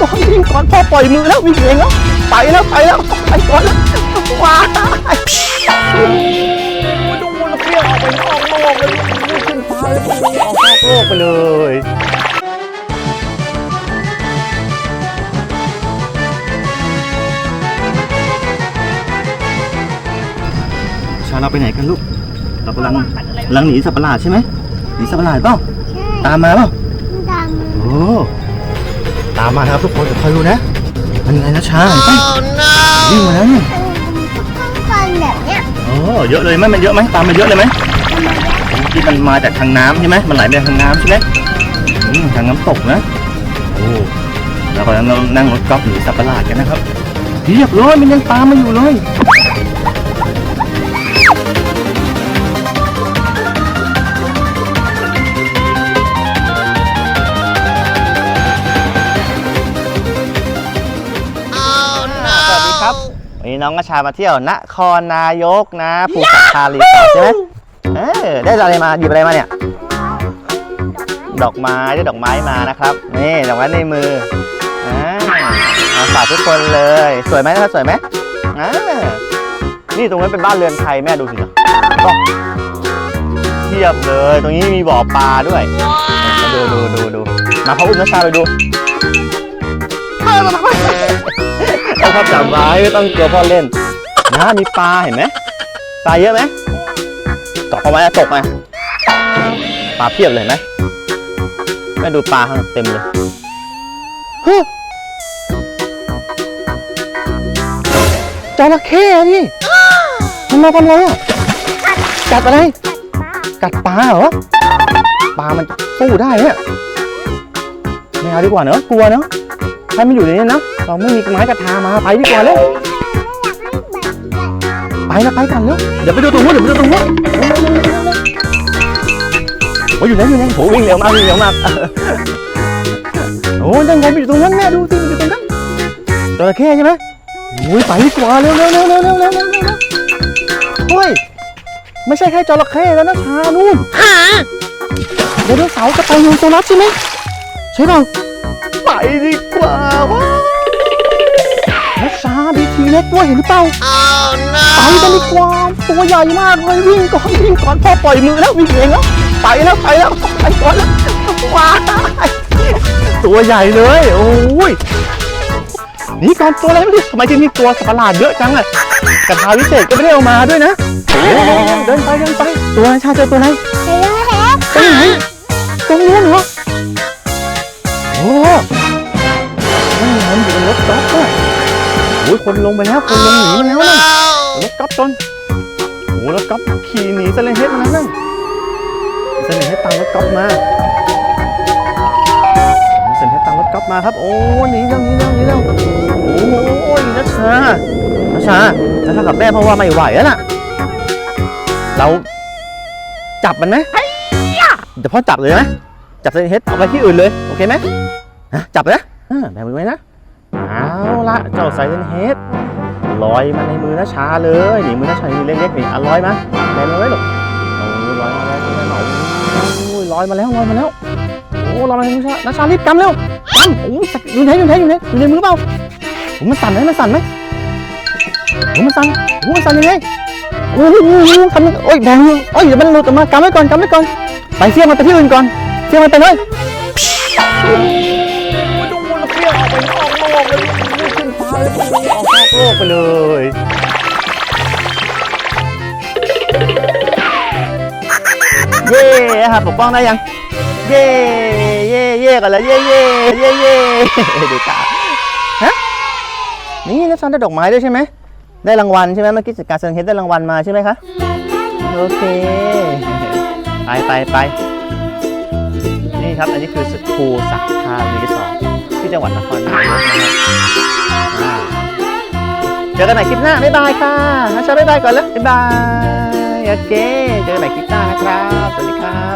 ก่อนวิ่งก่อนพ่อปล่อยมือแล้ววิ่งเองแล้วไปแล้วไปแล้วไปก่อนแล้วว้ายดูแล้วเพี้ยออกไปนอกโลกเลยวิ่งขึ้นฟ้าเลยออกนอกโลกไปเลยชาเราไปไหนกันลูก เรากำลังกำลังหนีสัตว์ประหลาดใช่ไหมหนีสัตว์ประหลาดเปล่าตามมาเปล่าดำโอ้ ตามมานะครับทุกคนเดี๋ยวคอยดูนะ มันยังไงนะช้าเห็นปะวิ่งมาแล้วเนี่ยข้างบนแบบเนี้ยโอ้เยอะเลยไหมมันเยอะไหมตามมาเยอะเลยไหมที่มันมาจากทางน้ำใช่ไหมมันไหลไปทางน้ำใช่ไหมอืมทางน้ำตกนะโอ้เรากำลังนั่งรถกอล์ฟหนีสัตว์ประหลาดกันนะครับเรียบร้อยมันยังตามมาอยู่เลย ครับ วันนี้น้องกระชามาเที่ยวนครนายกนะภูสัคารีสอร์ทใช่ไหมเออได้อะไรมาหยิบอะไรมาเนี่ย ดอกไม้ได้ดอกไม้มานะครับนี่ดอกไม้ในมืออ่ามาฝากทุกคนเลย สวยไหมนะครับสวยไหมอ่านี่ตรงนั้นเป็นบ้านเรือนไทยแม่ดูสิก็เทียบเลย ตรงนี้มีบ่อปลาด้วยมาดูดูดูดูมาเขาอุ้มนัชชาไปดู ต้องพับจับไว้ไม่ต้องกลัวพ่อเล่นนะมีปลาเห็นไหมปลาเยอะไหมเกาะเข้าไว้แล้วตกมปลาเพียบเลยไหมแม่ดูปลาข้างเต็มเลยฮึจระเข้นี่มันมาทำอะไรอะกัดอะไร กัดปลาเหรอปลามันสู้ได้เนี่ยไม่เอาดีกว่าเนอะกลัวเนอะ ถ้าไม่อยู่ในนี้นะ เราไม่มีไม้กระทามา ไปดีกว่าเลยไปแล้วไปกันเร็วเดี๋ยวไปดูตรงนู้นเดี๋ยวไปดูตรงนู้นโอ้ยอยู่ไหนอยู่ไหนโหวิ่งเร็วมากวิ่งเร็วมากโอ้ยยังไงไปอยู่ตรงนั้นแม่ดูสิอยู่ตรงนั้นจระแค่ใช่ไหมโอ้ยไปดีกว่าเร็วเร็วเร็วเร็วเร็วเร็วเร็วเฮ้ยไม่ใช่แค่จระเข้แล้วนะทานู่นเดี๋ยวเสาร์จะไปยูโซลัสใช่ไหมใช่เป่า ไปดีกว่าว้าวนัชชาบีทีเล็กด้วยเห็นหรือเปล่าไปกันดีกว่าตัวใหญ่มากเลยวิ่งก่อนวิ่งก่อนพ่อปล่อยมือแล้ววิ่งเองแล้วไปแล้วไปแล้วไปก่อนแล้วว้ายตัวใหญ่เลยโอ้ยหนี่ก่อนตัวอะไรไม่รู้ทำไมที่นี่ตัวสัตว์ประหลาดเยอะจังอะกระทาวิเศษก็ไม่ได้เอามาด้วยนะ เดินไปเดินไป ตัวนัชชาเจอตัวไหน คนลงไปแล้วคนลงหนีมาแล้วนั่นรถกอล์ฟจนโอ้รถกอล์ฟขี่หนีเซเลนเฮดมาแล้วนั่นเซเลนเฮดตามรถกอล์ฟมาเซเลนเฮดตามรถกอล์ฟมาครับ โอ้หนีเร็วหนีเร็วหนีเร็วโอ้ยนัชชานัชชานัชชากับแม่เพราะว่าไม่ไหวแล้วน่ะ เราจับมันไหมเดี๋ยวพ่อจับเลยไหมจับเซนเฮดเอาไปที่อื่นเลยโอเคไหมฮะจับนะอ่าแบมือไว้นะ เอาละเจ้าไซเลนเฮดลอยมาในมือนะชาเลยนี่มือนะชามีเล็กๆนี่อะลอยมาแบมือไว้หรอกโอ้ยลอยมาแล้วลอยมาโอ้ยลอยมาแล้วลอยมาแล้วโอ้ลอยมาในมือชานะชารีบกำเร็วกำโอ้ยอยู่ไหนอยู่ไหนอยู่ไหนอยู่ในมือเปล่าโอ้มันสั่นไหมมันสั่นไหมโอ้มันสั่นโอ้มันสั่นยังไงโอ้ยโอ้ยทำโอ้ยแบมือโอ้ยเดี๋ยวมันหลุดออกมากำไว้ก่อนกำไว้ก่อนไปเสี่ยงมันไปที่อื่นก่อนเสี่ยงมันไปเลย กโลกเลยขึ้นฟ้าเลยออกนอกโลกไปเลยเย่ครับปกป้องได้ยัง เย่เย่เย่กันแล้วเย่เย่เย่เย่ดูตาฮะนี่นักชันได้ดอกไม้ด้วยใช่ไหมได้รางวัลใช่ไหมเมื่อกี้จัดการเซนเฮดได้รางวัลมาใช่ไหมคะโอเค ไปไปไปนี่ครับ อันนี้คือสุดภูสักทารีสอร์ท ที่จังหวัดนครนายกนะครับอ่าเจอกันใหม่คลิปหน้า บ๊ายบายค่ะนัชชาบ๊ายบายก่อนแล้วบ๊ายบาย โอเค เจอกันใหม่คลิปหน้านะครับ สวัสดีครับ